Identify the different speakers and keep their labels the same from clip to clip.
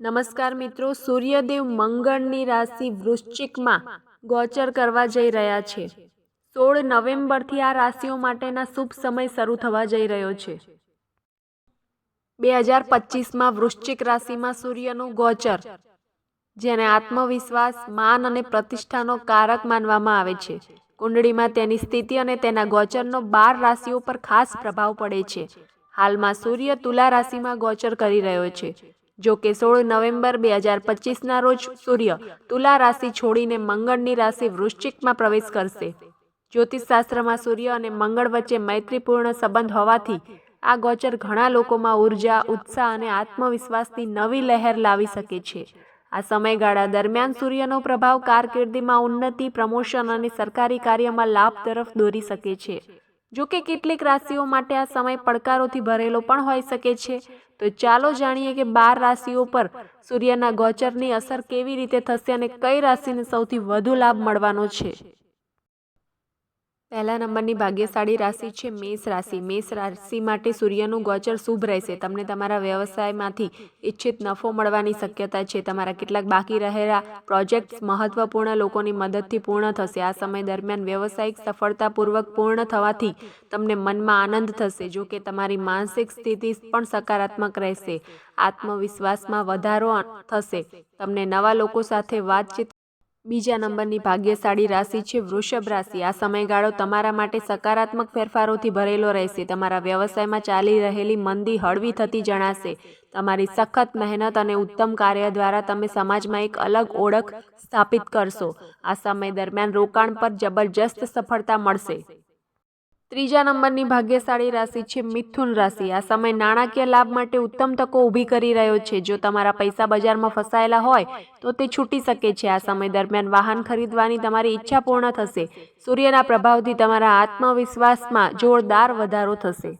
Speaker 1: નમસ્કાર મિત્રો, સૂર્યદેવ મંગળની રાશિ વૃશ્ચિકમાં ગોચર કરવા જઈ રહ્યા છે. સોળ નવેમ્બરથી આ રાશિઓ માટેના શુભ સમય શરૂ થવા જઈ રહ્યો છે. બે હજાર પચીસમાં વૃશ્ચિક રાશિમાં સૂર્યનું ગોચર, જેને આત્મવિશ્વાસ, માન અને પ્રતિષ્ઠાનો કારક માનવામાં આવે છે. કુંડળીમાં તેની સ્થિતિ અને તેના ગોચરનો બાર રાશિઓ પર ખાસ પ્રભાવ પડે છે. હાલમાં સૂર્ય તુલા રાશિમાં ગોચર કરી રહ્યો છે. જો કે સોળ નવેમ્બર બે હજાર પચીસના રોજ સૂર્ય તુલા રાશિ છોડીને મંગળની રાશિ વૃશ્ચિકમાં પ્રવેશ કરશે. જ્યોતિષશાસ્ત્રમાં સૂર્ય અને મંગળ વચ્ચે મૈત્રીપૂર્ણ સંબંધ હોવાથી આ ગોચર ઘણા લોકોમાં ઊર્જા, ઉત્સાહ અને આત્મવિશ્વાસની નવી લહેર લાવી શકે છે. આ સમયગાળા દરમિયાન સૂર્યનો પ્રભાવ કારકિર્દીમાં ઉન્નતિ, પ્રમોશન અને સરકારી કાર્યમાં લાભ તરફ દોરી શકે છે. જો કે કેટલીક રાશિઓ માટે આ સમય પડકારોથી ભરેલો પણ હોઈ શકે છે. તો ચાલો જાણીએ કે બાર રાશિઓ પર સૂર્યના ગોચરની અસર કેવી રીતે થશે અને કઈ રાશિને સૌથી વધુ લાભ મળવાનો છે? પહેલા નંબરની ભાગ્યશાળી રાશિ છે મેષ રાશિ. મેષ રાશિ માટે સૂર્યનું ગોચર શુભ રહેશે. તમને તમારા વ્યવસાયમાંથી ઈચ્છિત નફો મળવાની શક્યતા છે. તમારા કેટલાક બાકી રહેલા પ્રોજેક્ટ્સ મહત્વપૂર્ણ લોકોની મદદથી પૂર્ણ થશે. આ સમય દરમિયાન વ્યવસાયિક સફળતાપૂર્વક પૂર્ણ થવાથી તમને મનમાં આનંદ થશે. જો કે તમારી માનસિક સ્થિતિ પણ સકારાત્મક રહેશે. આત્મવિશ્વાસમાં વધારો થશે. તમને નવા લોકો સાથે વાતચીત બીજા નંબરની ભાગ્યશાળી રાશિ છે વૃષભ રાશિ. આ સમયગાળો તમારા માટે સકારાત્મક ફેરફારોથી ભરેલો રહેશે. તમારા વ્યવસાયમાં ચાલી રહેલી મંદી હળવી થતી જણાશે. તમારી સખત મહેનત અને ઉત્તમ કાર્ય દ્વારા તમે સમાજમાં એક અલગ ઓળખ સ્થાપિત કરશો. આ સમય દરમિયાન રોકાણ પર જબરજસ્ત સફળતા મળશે. ત્રીજા નંબરની ભાગ્યશાળી રાશિ છે મિથુન રાશિ. આ સમય નાણાકીય લાભ માટે ઉત્તમ તકો ઊભી કરી રહ્યો છે. જો તમારા પૈસા બજારમાં ફસાયેલા હોય, તો તે છૂટી શકે છે. આ સમય દરમિયાન વાહન ખરીદવાની તમારી ઈચ્છા પૂર્ણ થશે. સૂર્યના પ્રભાવથી તમારા આત્મવિશ્વાસમાં જોરદાર વધારો થશે.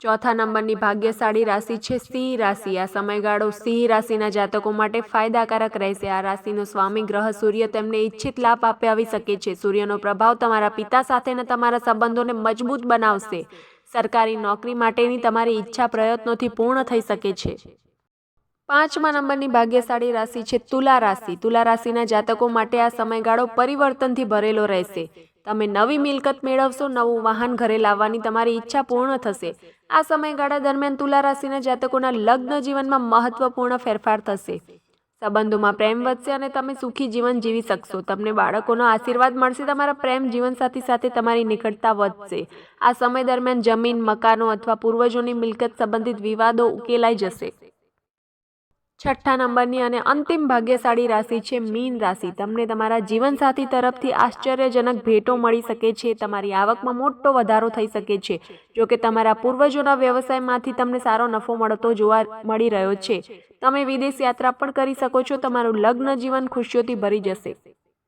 Speaker 1: ચોથા નંબરની ભાગ્યશાળી રાશિ છે સિંહ રાશિ. આ સમયગાળો સિંહ રાશિના જાતકો માટે ફાયદાકારક રહેશે. આ રાશિનો સ્વામી ગ્રહ સૂર્ય તેમને ઈચ્છિત લાભ આપી શકે છે. સૂર્યનો પ્રભાવ તમારા પિતા સાથેના તમારા સંબંધોને મજબૂત બનાવશે. સરકારી નોકરી માટેની તમારી ઈચ્છા પ્રયત્નોથી પૂર્ણ થઈ શકે છે. પાંચમા નંબરની ભાગ્યશાળી રાશિ છે તુલા રાશિ. તુલા રાશિના જાતકો માટે આ સમયગાળો પરિવર્તનથી ભરેલો રહેશે. તમે નવી મિલકત મેળવશો, નવું વાહન ઘરે લાવવાની તમારી ઈચ્છા પૂર્ણ થશે. આ સમયગાળા દરમિયાન તુલા રાશિના જાતકોના લગ્ન જીવનમાં મહત્વપૂર્ણ ફેરફાર થશે. સંબંધોમાં પ્રેમ વધશે અને તમે સુખી જીવન જીવી શકશો. તમને બાળકોનો આશીર્વાદ મળશે, તમારા પ્રેમ જીવનસાથી સાથે તમારી નિકટતા વધશે. આ સમય દરમિયાન જમીન, મકાનો અથવા પૂર્વજોની મિલકત સંબંધિત વિવાદો ઉકેલાઈ જશે. છઠ્ઠા નંબરની અને અંતિમ ભાગ્યશાળી રાશિ છે મીન રાશિ. તમને તમારા જીવનસાથી તરફથી આશ્ચર્યજનક ભેટો મળી શકે છે. તમારી આવકમાં મોટો વધારો થઈ શકે છે. જો કે તમારા પૂર્વજોના વ્યવસાયમાંથી તમને સારો નફો મળતો જોવા મળી રહ્યો છે. તમે વિદેશ યાત્રા પણ કરી શકો છો. તમારું લગ્ન જીવન ખુશીઓથી ભરી જશે.